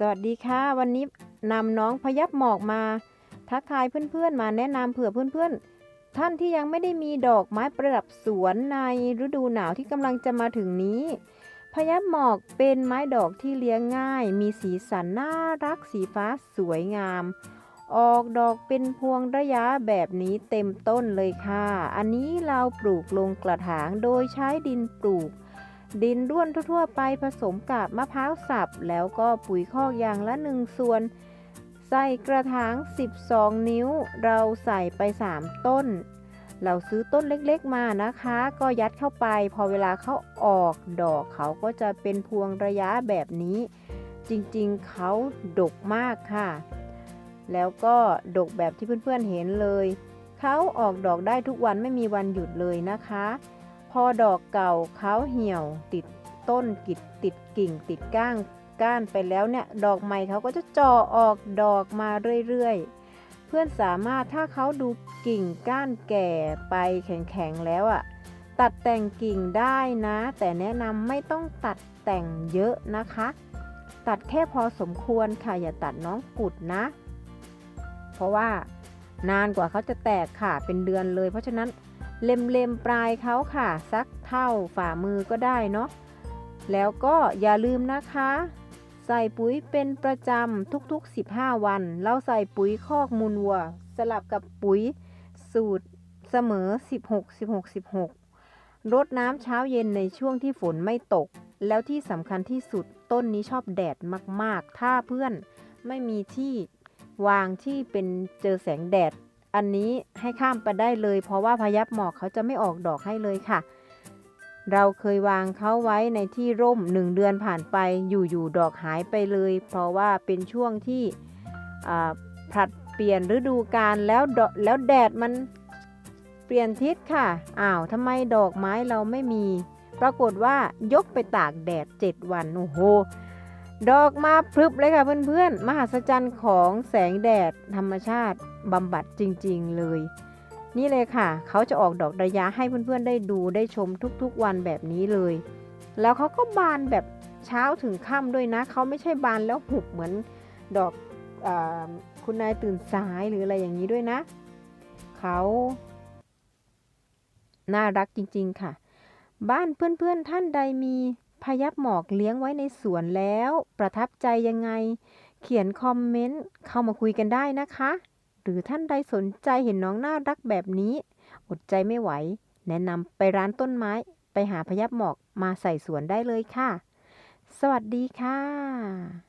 สวัสดีค่ะ วันนี้นำน้องพยับหมอกมา ทักทายเพื่อนๆ มาแนะนำเผื่อเพื่อนๆ ท่านที่ยังไม่ได้มีดอกไม้ประดับสวนในฤดูหนาวที่กำลังจะมาถึงนี้ พยับหมอกเป็นไม้ดอกที่เลี้ยงง่าย มีสีสันน่ารักสีฟ้าสวยงาม ออกดอกเป็นพวงระยะแบบนี้เต็มต้นเลยค่ะ อันนี้เราปลูกลงกระถางโดยใช้ดินปลูก ดินร่วนทั่วๆไปผสมกับมะพร้าวสับ แล้วก็ปุ๋ยคอกอย่างละหนึ่งส่วน ใส่กระถาง 12 นิ้ว เราใส่ไป 3 ต้น เราซื้อต้นเล็กๆมานะคะ ก็ยัดเข้าไป พอเวลาเขาออกดอกเขาก็จะเป็นพวงระยะแบบนี้ จริงๆเขาดกมากค่ะ แล้วก็ดกแบบที่เพื่อนๆเห็นเลย เขาออกดอกได้ทุกวันไม่มีวันหยุดเลยนะคะ พอดอกเก่าเขาเหี่ยวติดต้นกิดติดกิ่งติดก้างก้านไปแล้วเนี่ยดอกใหม่เขาก็จะจ่อออกดอกมาเรื่อยๆ เพื่อนสามารถถ้าเขาดูกิ่งก้านแก่ไปแข็งๆแล้วอะ่ะตัดแต่งกิ่งได้นะ แต่แนะนำไม่ต้องตัดแต่งเยอะนะคะ ตัดแค่พอสมควรค่ะอย่าตัดน้องกุดนะ เพราะว่านานกว่าเขาจะแตกค่ะเป็นเดือนเลย เพราะฉะนั้น เล็มๆปลายเขาค่ะ สักเท่าฝ่ามือก็ได้เนาะแล้วก็อย่าลืมนะคะ ใส่ปุ๋ยเป็นประจำทุกๆ 15 วัน เราใส่ปุ๋ยคอกมูลวัว สลับกับปุ๋ยสูตรเสมอ 16 16 16รดน้ำเช้าเย็นในช่วงที่ฝนไม่ตก แล้วที่สำคัญที่สุดต้นนี้ชอบแดดมากๆ ถ้าเพื่อนไม่มีที่วางที่เป็นเจอแสงแดด อันนี้ให้ข้ามไปได้เลย เพราะว่าพยับหมอกเขาจะไม่ออกดอกให้เลยค่ะ เราเคยวางเขาไว้ในที่ร่มหนึ่งเดือนผ่านไปอยู่ๆดอกหายไปเลย เพราะว่าเป็นช่วงที่ผลัดเปลี่ยนฤดูกาลแล้วแล้วแดดมันเปลี่ยนทิศค่ะอ้าวทำไมดอกไม้เราไม่มี ปรากฏว่ายกไปตากแดด 7 วันโอ้โห ดอกมาพรึบเลยค่ะเพื่อนๆ มหัศจรรย์ของแสงแดดธรรมชาติบำบัดจริง ๆ เลย นี่เลยค่ะ เขาจะออกดอกระยะให้เพื่อนๆ ได้ดูได้ชมทุกๆวันแบบนี้เลย แล้วเขาก็บานแบบเช้าถึงค่ำด้วยนะ เขาไม่ใช่บานแล้วหุบเหมือนดอกอคุณนายตื่นสายหรืออะไรอย่างนี้ด้วยนะ เขาน่ารักจริง ๆ ค่ะ บ้านเพื่อนๆท่านใดมี พยับหมอกเลี้ยงไว้ในสวนแล้ว ประทับใจยังไง เขียนคอมเมนต์เข้ามาคุยกันได้นะคะ หรือท่านใดสนใจเห็นน้องน่ารักแบบนี้ อดใจไม่ไหว แนะนำไปร้านต้นไม้ ไปหาพยับหมอกมาใส่สวนได้เลยค่ะ สวัสดีค่ะ